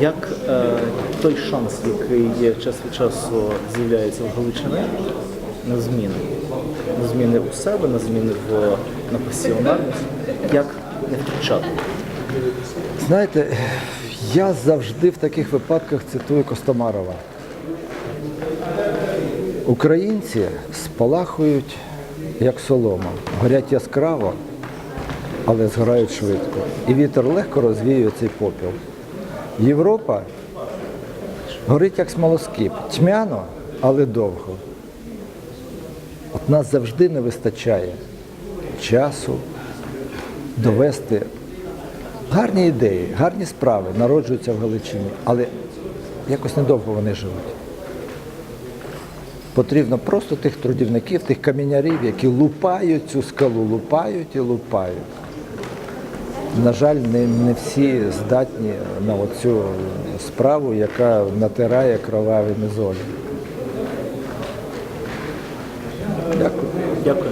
Як е, той шанс, який час від часу з'являється в Галичині, на зміни, на зміни у себе, на зміни в на пасіонарність, як не втрачати? Знаєте, я завжди в таких випадках цитую Костомарова. Українці спалахують як солома, горять яскраво, але згорають швидко. І вітер легко розвіює цей попіл. Європа горить як смолоскип, тьмяно, але довго. От нас завжди не вистачає часу довести гарні ідеї, гарні справи народжуються в Галичині, але якось недовго вони живуть. Потрібно просто тих трудівників, тих камінярів, які лупають цю скалу, лупають і лупають. На жаль, не, не всі здатні на оцю справу, яка натирає кроваві мозолі. Дякую. Дякую.